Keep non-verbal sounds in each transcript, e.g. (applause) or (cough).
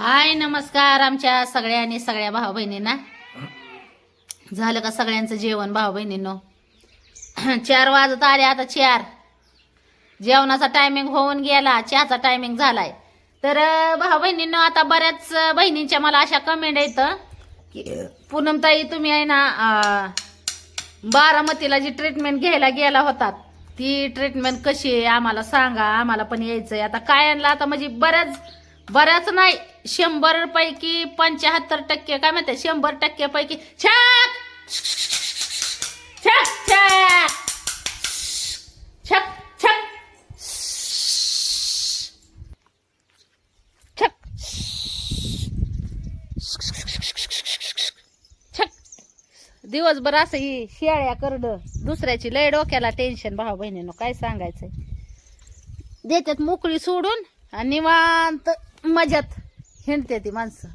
हाय नमस्कार आमच्या सगळ्यांनी सगळ्या भाऊ बहिणींना झालं का सगळ्यांचं जेवण भाऊ बहिणींनो (clears throat) चार वाजत आले आता चार. जेवणाचा टायमिंग होऊन गेला चहाचा टायमिंग झालाय. तर भाऊ बहिणींनो आता बऱ्याच बहिणींच्या मला अशा कमेंट येतं की पूनमताई तुम्ही आहे ना बारामतीला जी ट्रीटमेंट घ्यायला गेला होतात ती ट्रीटमेंट कशी आहे? आम्हाला सांगा आम्हाला पण यायचंय. आता काय आणलं? आता म्हणजे बऱ्याच बऱ्याच नाही शंभर पैकी पंच्याहत्तर टक्के काय म्हणते? शंभर टक्के पैकी छक! छक छक! छक छक! छक! छक! दिवसभर असं ही शेळ्या करड दुसऱ्याची लय डोक्याला टेन्शन भाऊ बहिणीनं काय सांगायचंय? देतात मोकळी सोडून आणि निवांत मजात. हिंडते ती माणसं.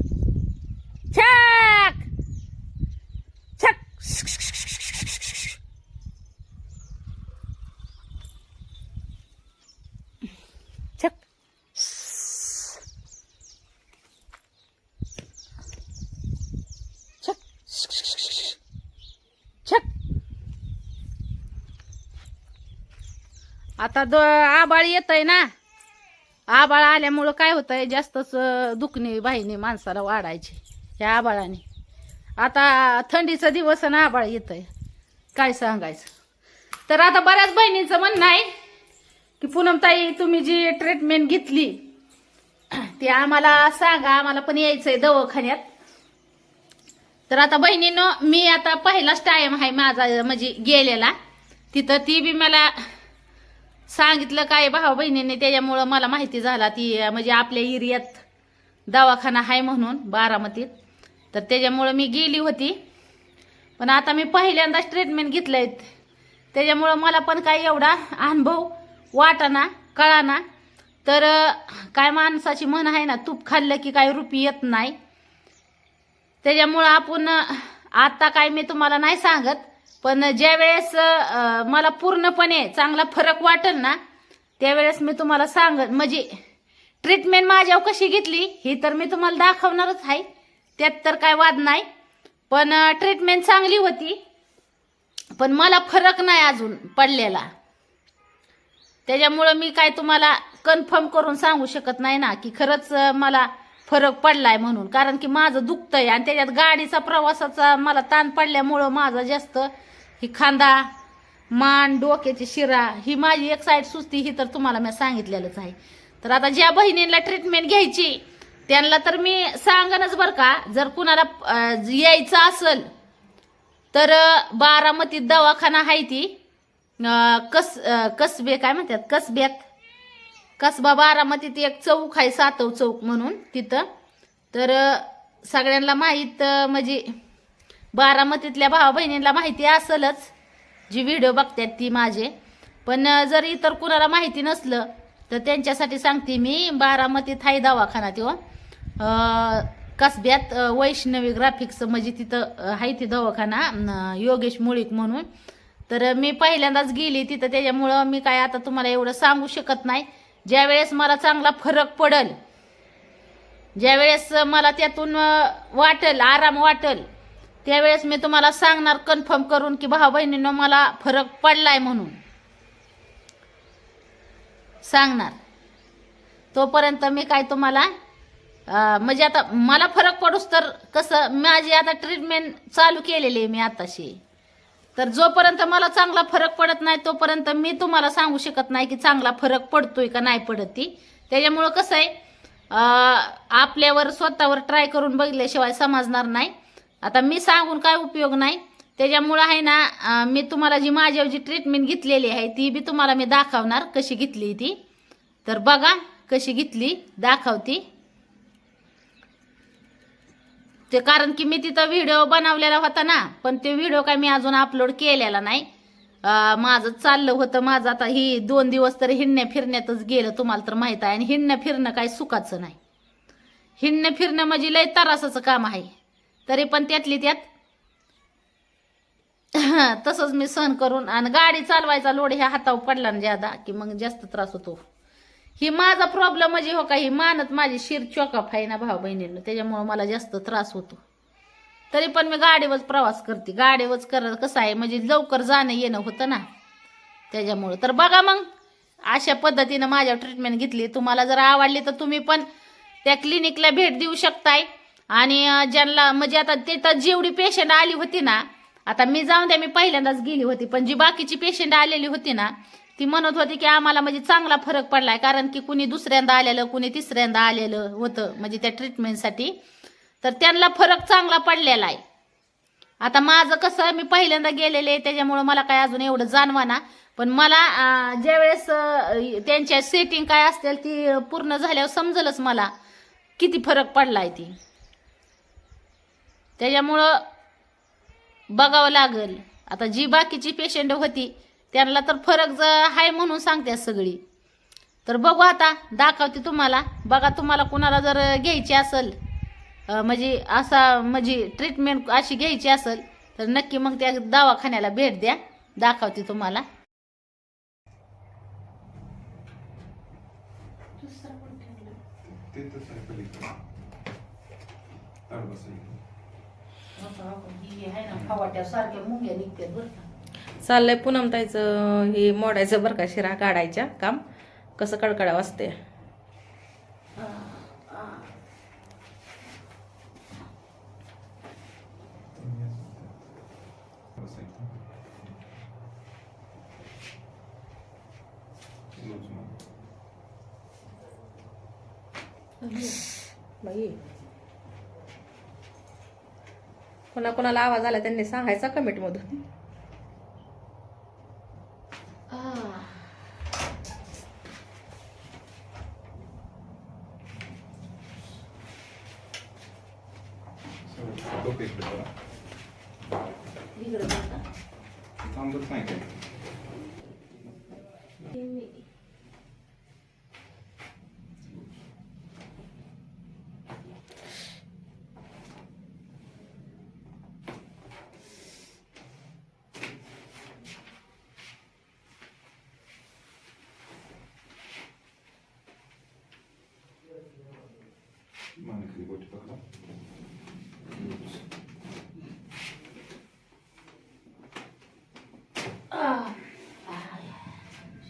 छक! छक! छक! छक! छक! आता द आबाळ येत आहे ना. आबाळ आल्यामुळं काय होतंय जास्तच दुखणे बाहिनी माणसाला वाढायची या आबाळाने. आता थंडीचा दिवस आणि आबाळ येत आहे काय सांगायचं? तर आता बऱ्याच बहिणींचं म्हणणं आहे की पूनमताई तुम्ही जी ट्रीटमेंट घेतली ती आम्हाला सांगा आम्हाला पण यायचंय दवाखान्यात. तर आता बहिणीनं मी आता पहिलाच टायम आहे माझा म्हणजे गेलेला. तिथं ती बी मला सांगितलं काय भाऊ बहिणीने त्याच्यामुळं मला माहिती झाला ती म्हणजे आपल्या एरियात दवाखाना आहे म्हणून बारामतीत. तर त्याच्यामुळं मी गेली होती. पण आता मी पहिल्यांदाच ट्रीटमेंट घेतलंय. त्याच्यामुळं मला पण काही एवढा अनुभव वाटाना कळाना. तर काय माणसाची म्हण आहे ना तूप खाल्लं की काही रुपी येत नाही. त्याच्यामुळं आपण आता काय मी तुम्हाला नाही सांगत. पण ज्या वेळेस मला पूर्णपणे चांगला फरक वाटेल ना त्यावेळेस मी तुम्हाला सांगत म्हणजे ट्रीटमेंट माझ्यावर कशी घेतली ही तर मी तुम्हाला दाखवणारच आहे. त्यात तर काय वाद नाही. पण ट्रीटमेंट चांगली होती. पण मला फरक नाही अजून पडलेला. त्याच्यामुळं मी काय तुम्हाला कन्फर्म करून सांगू शकत नाही ना की खरंच मला फरक पडलाय म्हणून. कारण की माझं दुखतंय आणि त्याच्यात गाडीचा प्रवासाचा मला ताण पडल्यामुळं माझा जास्त ही खांदा मान डोक्याची शिरा ही माझी एक साईड सुस्ती ही तर तुम्हाला मी सांगितलेलंच आहे. तर आता ज्या बहिणींना ट्रीटमेंट घ्यायची त्यांना तर मी सांगनच बरं का जर कुणाला यायचं असेल तर बारामतीत दवाखाना आहे ती. कस कसबे काय म्हणतात? कसब्यात कसबा बारामतीत एक चौक आहे सातव चौक म्हणून तिथं. तर सगळ्यांना माहीत म्हणजे बारामतीतल्या भावा बहिणींना माहिती असेलच जी व्हिडिओ बघतात ती माझे. पण जर इतर कुणाला माहिती नसलं तर त्यांच्यासाठी सांगते मी बारामतीत आहे दवाखाना तो हो. कसब्यात वैष्णवी ग्राफिक्स म्हणजे तिथं आहे ती दवाखाना योगेश मुळीक म्हणून. तर मी पहिल्यांदाच गेली तिथं त्याच्यामुळं मी काय आता तुम्हाला एवढं सांगू शकत नाही. ज्या वेळेस मला चांगला फरक पडल ज्या वेळेस मला त्यातून वाटल आराम वाटल त्यावेळेस मी तुम्हाला सांगणार कन्फर्म करून की भाऊ बहिणीनं मला फरक पडलाय म्हणून. सांगणार. तोपर्यंत मी काय तुम्हाला म्हणजे आता मला फरक पडूस तर कसं माझी आता ट्रीटमेंट चालू केलेली आहे मी आताशी. तर जोपर्यंत मला चांगला फरक पडत नाही तोपर्यंत मी तुम्हाला सांगू शकत नाही की चांगला फरक पडतोय का नाही पडत ती त्याच्यामुळं कसं आहे आपल्यावर स्वतःवर ट्राय करून बघितल्याशिवाय समजणार नाही. आता मी सांगून काय उपयोग नाही. त्याच्यामुळं आहे ना मी तुम्हाला जी माझ्यावर जी ट्रीटमेंट घेतलेली आहे ती बी तुम्हाला मी दाखवणार कशी घेतली ती. तर बघा कशी घेतली दाखवती. ते कारण की मी तिथं व्हिडिओ बनवलेला होता ना पण ते व्हिडिओ काय मी अजून अपलोड केलेला नाही. माझं चाललं होतं माझं आता ही दोन दिवस तर हिंडण्या फिरण्यातच गेलं तुम्हाला तर माहीत आहे. आणि हिंडणं फिरणं काही सुखाचं नाही. हिंडणं फिरणं म्हणजे लय तरासाचं काम आहे. तरी पण त्यातली त्यात (clears throat) तसंच मी सहन करून आणि गाडी चालवायचा लोड ह्या हातावर पडला ना ज्यादा की मग जास्त त्रास होतो. ही माझा प्रॉब्लेम म्हणजे हो का ही मानत माझी शिर चोकाप आहे ना भाऊ बहिणींना त्याच्यामुळं मला जास्त त्रास होतो. तरी पण मी गाडीवरच प्रवास करते. गाडीवरच करत कसं आहे म्हणजे लवकर जाणं येणं होतं ना. त्याच्यामुळं. तर बघा मग अशा पद्धतीनं माझ्या ट्रीटमेंट घेतली. तुम्हाला जर आवडली तर तुम्ही पण त्या क्लिनिकला भेट देऊ शकताय. आणि ज्यांना म्हणजे आता तिथं जेवढी पेशंट आली होती ना आता मी जाऊन द्या मी पहिल्यांदाच गेली होती. पण जी बाकीची पेशंट आलेली होती ना ती म्हणत होती की आम्हाला म्हणजे चांगला फरक पडलाय कारण की कुणी दुसऱ्यांदा आलेलं कुणी तिसऱ्यांदा आलेलं होतं म्हणजे त्या ट्रीटमेंटसाठी तर त्यांना फरक चांगला पडलेला आहे. आता माझं कसं मी पहिल्यांदा गेलेले आहे त्याच्यामुळं मला काय अजून एवढं जाणवा ना पण मला ज्यावेळेस त्यांच्या सेटिंग काय असतील ती पूर्ण झाल्यावर समजलंच मला किती फरक पडलाय ती. त्याच्यामुळं बघावं लागल. आता जी बाकीची पेशंट होती त्यांना तर फरक ज आहे म्हणून सांगते सगळी. तर बघू आता दाखवते तुम्हाला. बघा तुम्हाला कुणाला जर घ्यायची असेल म्हणजे असा म्हणजे ट्रीटमेंट अशी घ्यायची असेल तर नक्की मग त्या दवाखान्याला भेट द्या. दाखवते तुम्हाला. सारख्या मुंग्या निघतात बरं का. चाललंय पूनमताईचं हे मोडायचं बरं का शिरा काढायच्या काम. कसं कडकडा वाजते बसायचं. बाई. कोणा कोणाला आवाज आला त्यांनी सांगायचा कमेंट मधून सगळं डोकं इकडे करा. इकडे बघा. थांबत नाही काय मानेखाली बोटी पकडा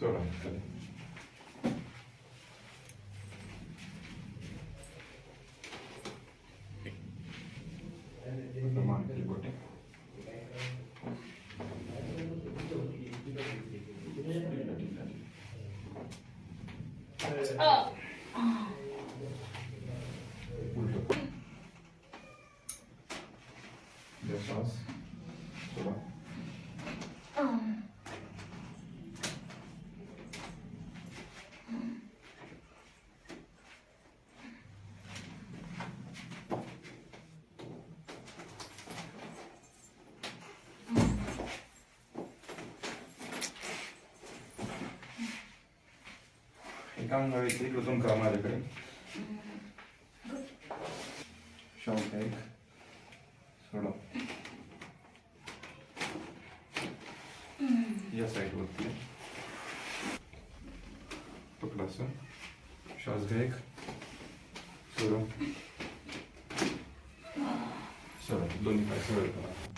सोडा खाली. आता मानेखाली बोटी. उलटं. द्या श्वास. सोडा. एक अंगाळीचं इकडं दोन करा माझ्याकडे शॉक एक सोडा या साईडवरती पकडा असं श्वास घ्या एक सोडा सोडा दोन्ही पाय सरळ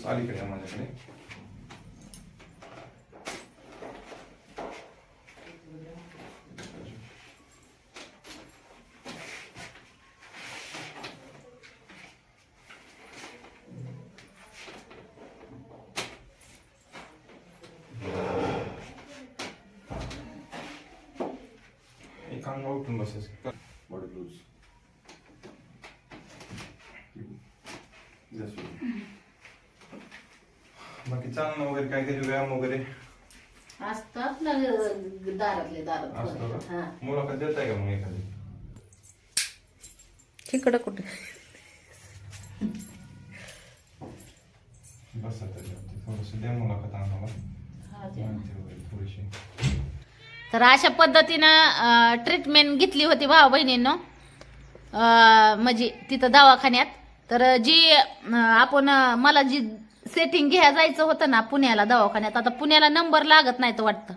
थोडंसं अलीकडे या माझ्याकडे एक अंग उठून बसायचं. बॉडी लूज जसं. बाकी चालणं वगैरे काय त्याचे व्यायाम वगैरे? असतात ना दारातले दारात हा का? मुलाखत देत आहे का मग एखादी? तिकडं कुठे? बसा त्याच्यावरती थोडंसं द्या मुलाखत आम्हाला. हा, ते. माहिती वगैरे थोडीशी. तर अशा पद्धतीनं ट्रीटमेंट घेतली होती भाऊ बहिणींनो. म्हणजे तिथं दवाखान्यात. तर जी अं, आपण अं, मला जी सेटिंग घ्या जायचं होतं ना पुण्याला दवाखान्यात. आता पुण्याला नंबर लागत नाही तर वाटतं.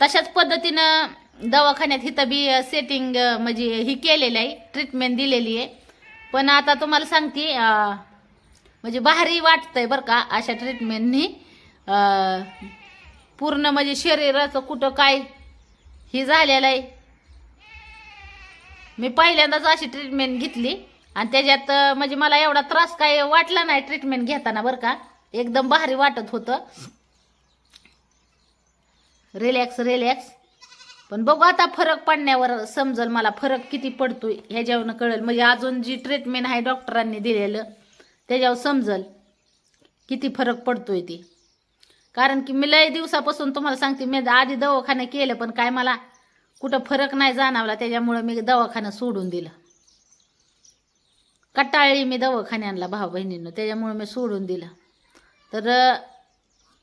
तशाच पद्धतीनं दवाखान्यात हिथं बी सेटिंग म्हणजे ही केलेली आहे ट्रीटमेंट दिलेली आहे. पण आता तुम्हाला सांगते म्हणजे भारी वाटतंय बरं का अशा ट्रीटमेंटनी पूर्ण म्हणजे शरीराचं कुठं काय ही झालेलं आहे. मी पहिल्यांदाच अशी ट्रीटमेंट घेतली. आणि त्याच्यात म्हणजे मला एवढा त्रास काय वाटला नाही ट्रीटमेंट घेताना बरं का. एकदम भारी वाटत होतं. रिलॅक्स रिलॅक्स पण बघू आता फरक पडण्यावर समजल मला फरक किती पडतोय ह्याच्यावरनं कळेल. म्हणजे अजून जी ट्रीटमेंट आहे डॉक्टरांनी दिलेलं त्याच्यावर समजल किती फरक पडतोय ती. कारण की मी लय दिवसापासून तुम्हाला सांगते मी आधी दवाखाना केलं पण काय मला कुठं फरक नाही जाणवला त्याच्यामुळं मी दवाखाना सोडून दिलं. कटाळली मी दवाखान्याला भाऊ बहिणींना त्याच्यामुळं मी सोडून दिलं. तर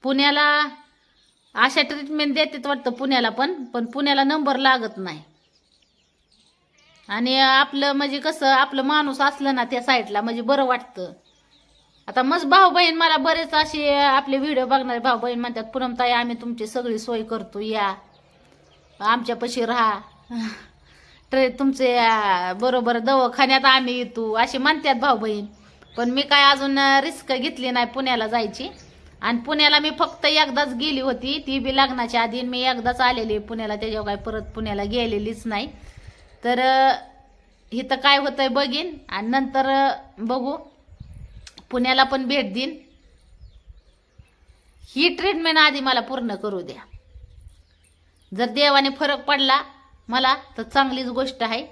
पुण्याला अशा ट्रीटमेंट देतात वाटतं पुण्याला पण पण पुण्याला नंबर लागत नाही. आणि आपलं म्हणजे कसं आपलं माणूस असलं ना त्या साईडला म्हणजे बरं वाटतं. आता मस्त भाऊ बहीण मला बरेच असे आपले व्हिडिओ बघणारे भाऊ बहीण म्हणतात पूनमताई आम्ही तुमची सगळी सोय करतो या. आमच्यापाशी राहा. ट्रे तुमचे बरोबर दवाखान्यात आम्ही येतो असे म्हणतात भाऊ बहीण. पण मी काय अजून रिस्क घेतली नाही पुण्याला जायची. आणि पुण्याला मी फक्त एकदाच गेली होती ती बी लग्नाच्या आधी मी एकदाच आलेली पुण्याला. त्याच्यावर काय परत पुण्याला गेलेलीच नाही. तर इथं काय होतंय बघीन. आणि नंतर बघू. पुण्याला पण भेट देईन. ही ट्रीटमेंट आधी मला पूर्ण करू द्या. जर देवाने फरक पडला मला तर चांगलीच गोष्ट आहे.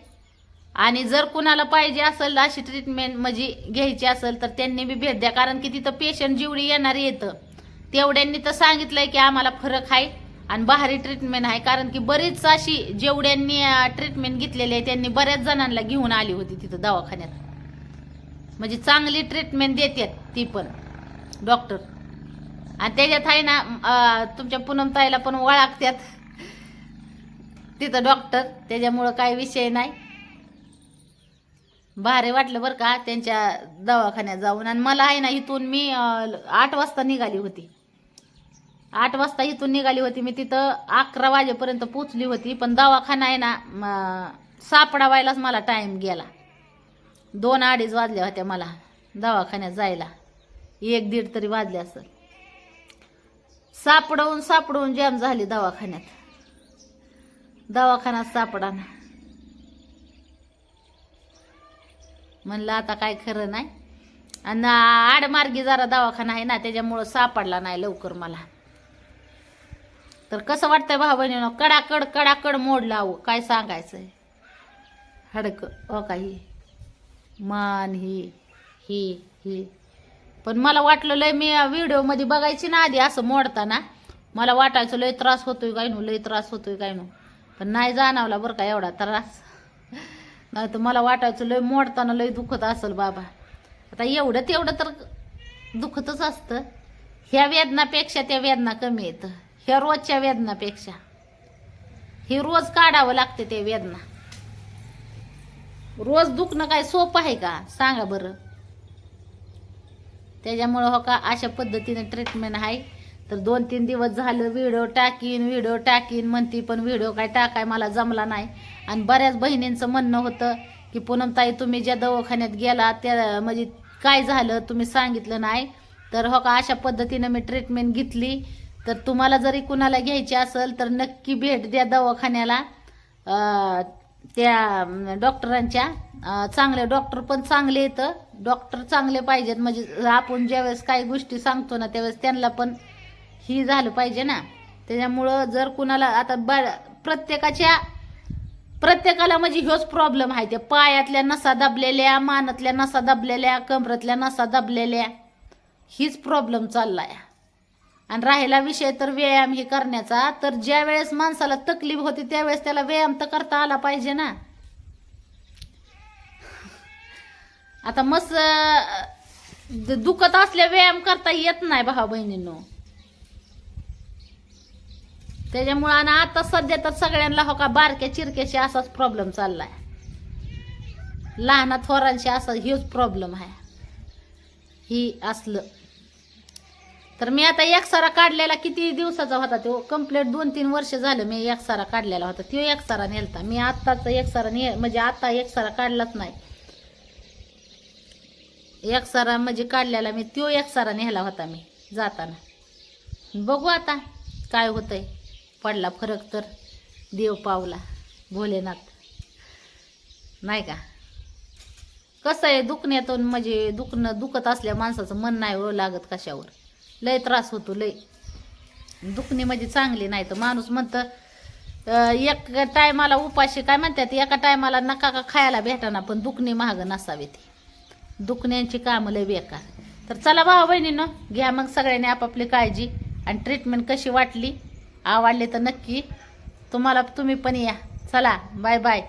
आणि जर कुणाला पाहिजे असेल अशी ट्रीटमेंट म्हणजे घ्यायची असेल तर त्यांनी बी भेट द्या. कारण की तिथं पेशंट जेवढी येणार येतं तेवढ्यांनी तर सांगितलंय की आम्हाला फरक आहे आणि बाहेरी ट्रीटमेंट आहे. कारण की बरीच अशी जेवढ्यांनी ट्रीटमेंट घेतलेली आहे त्यांनी बऱ्याच जणांना घेऊन आली होती तिथं दवाखान्यात. म्हणजे चांगली ट्रीटमेंट देतात ती पण डॉक्टर आणि त्याच्यात आहे ना तुमच्या पूनमताईला पण ओळखतात तिथं डॉक्टर त्याच्यामुळं काही विषय नाही. भारी वाटलं बरं का त्यांच्या दवाखान्यात जाऊन. आणि मला आहे ना इथून मी आठ वाजता निघाली होती. आठ वाजता इथून निघाली होती. मी तिथं अकरा वाजेपर्यंत पोचली होती. पण दवाखाना आहे ना सापडा सापडावायलाच मला टाईम गेला. दोन अडीच वाजल्या होत्या मला दवाखान्यात जायला. एक दीड तरी वाजले असं. सापडवून सापडवून जॅम झाली दवाखान्यात. दवाखान्यात सापडाना. म्हणलं आता काय खरं नाही. आणि आडमार्गी जरा दवाखाना आहे ना त्याच्यामुळं सापडला नाही लवकर मला. तर कसं वाटतंय भाऊ बहिणीनं कडाकड कडाकड मोड लावू. काय सांगायचंय? हडक हो अ काही मान ही ही ही. पण मला वाटलं लय मी व्हिडिओमध्ये बघायची ना आधी असं मोडताना. मला वाटायचं लय त्रास होतोय काय नू लय त्रास होतोय काय नू. पण नाही जाणवला बरं का एवढा त्रास. नाही तर मला वाटायचं लय मोडताना लय दुखत असेल बाबा. आता एवढं तेवढं तर दुखतच असतं. ह्या वेदनापेक्षा त्या वेदना कमी येतं ह्या रोजच्या वेदनापेक्षा. हे रोज काढावं लागते ते वेदना. रोज दुखणं काय सोपं आहे का? सांगा बरं. त्याच्यामुळं हो का अशा पद्धतीने ट्रीटमेंट आहे. तर दोन तीन दिवस झालं व्हिडिओ टाकीन व्हिडिओ टाकीन म्हणती पण व्हिडिओ काय टाकाय मला जमला नाही. आणि बऱ्याच बहिणींचं म्हणणं होतं की पूनमताई तुम्ही ज्या दवाखान्यात गेला त्या म्हणजे काय झालं तुम्ही सांगितलं नाही? तर हो का अशा पद्धतीनं मी ट्रीटमेंट घेतली. तर तुम्हाला जरी कुणाला घ्यायची असेल तर नक्की भेट द्या दवाखान्याला. त्या डॉक्टरांच्या. चांगले डॉक्टर पण चांगले येतं डॉक्टर चांगले पाहिजेत. म्हणजे आपण ज्यावेळेस काही गोष्टी सांगतो ना त्यावेळेस त्यांना पण ही झालं पाहिजे ना. त्याच्यामुळं जर कुणाला आता बा प्रत्येकाच्या प्रत्येकाला म्हणजे ह्योच प्रॉब्लेम आहे ते. पायातल्या नसा दाबलेल्या मानातल्या नसा दाबलेल्या कमरतल्या नसा दाबलेल्या हीच प्रॉब्लेम चाललाय. आणि राहिला विषय तर व्यायाम हे करण्याचा. तर ज्या वेळेस माणसाला तकलीफ होती त्यावेळेस त्याला व्यायाम तर करता आला पाहिजे ना. आता मस्त दुखत असल्या व्यायाम करता येत नाही भाऊ बहिणींनो. त्याच्यामुळं आणि आता सध्या तर सगळ्यांना हो का बारक्या चिरक्याशी असाच प्रॉब्लेम चाललाय. लहाना थोरांशी असा ह्योच प्रॉब्लेम आहे. ही असलं. तर मी आता एकसारा काढलेला किती दिवसाचा होता तो? कंप्लीट दोन तीन वर्ष झालं मी एकसारा काढलेला होता. तो एकसारा नेलता. मी आत्ताच एकसारा ने म्हणजे आत्ता एकसारा काढलाच नाही. एकसारा म्हणजे काढलेला मी तो एकसारा नेला होता मी जाताना. बघू आता काय होतंय. पडला फरक तर देव पावला भोलेनाथ. नाही का? कसं आहे दुखण्यातून म्हणजे दुखणं दुखत असल्या माणसाचं मन नाही हो लागत कशावर. लय त्रास होतो लय. दुखणे म्हणजे चांगली नाही तर माणूस म्हणतं एक टायमाला उपाशी काय म्हणतात एका टायमाला नका का खायला भेटाना पण दुखणे महाग नसावी ती. दुखण्यांची कामं लय बेकार. तर चला भाऊ बहिणीनं घ्या मग सगळ्यांनी आपापली काळजी आणि ट्रीटमेंट कशी वाटली आवडली तर नक्की. तुम्हाला तुम्ही पण या. चला बाय बाय